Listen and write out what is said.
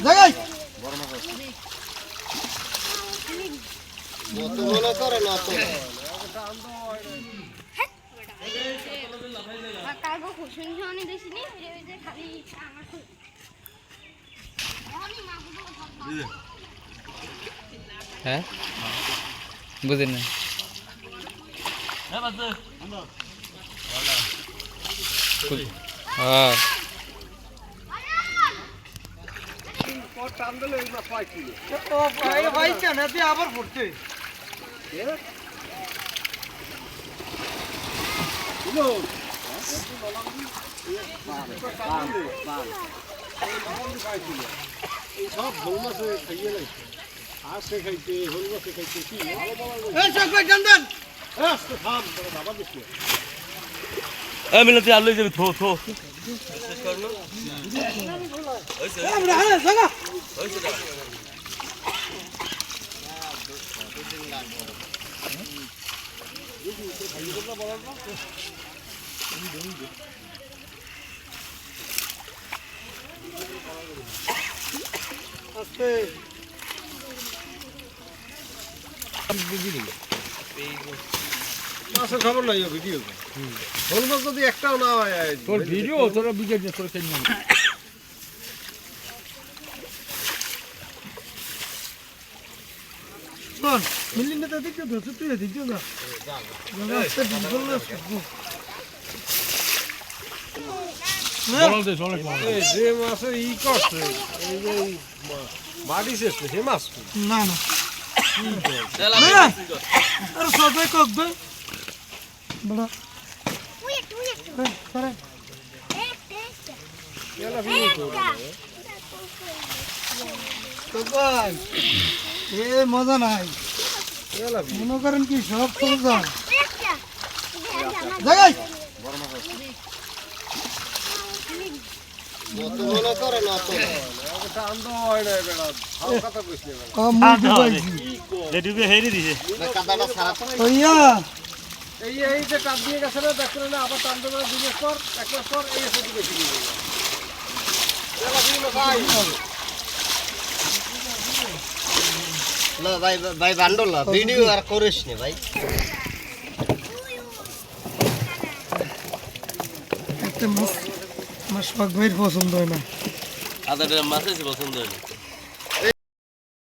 জায়গায় কাগো খুশি হনি দেখিনি ওই যে ওই যে খালি আমার খুব এখনই মা গুলো হ্যাঁ। বুঝেন না হ্যাঁ ও ভাই ভাই কেন তুই আবার পড়তে সব ভোল মাছে খাইয়ে নাই আজকে খাইতে ভোল মাছে খাইতে কি এই টান টান বাবা আলু যাবি আমরা হ্যাঁ জায়গা আস্তে মাছের খবর নাই ভিডিও ভোল মাছ যদি একটাও না হয় তোর ভিডিও তোরা বুঝে নে তোর কেন শোন মিলিনে তো দেখতে তো তুই দেখতে না আস্তে ডিজল না বল দে চলে এই যে মাছের ই করছে এই যে এই মা- মাটি শেষে সে মাছ কই? না না না আরে সবাই কক বে বড় এ মজা নাই। মনে করেন কি সব সোজা একটা জায়গায় এই এই যে টান দিয়ে গেছে না দেখলে না আবার টান দেবে দুই মাস পর এক মাস পর এই কি এলা না ভাই। ভাই বান্ডল না ভিডিও আর করিস নি ভাই। একটা মাছ ভাইয়ের পছন্দ হয় না। আদার মাছ পছন্দ হয় না।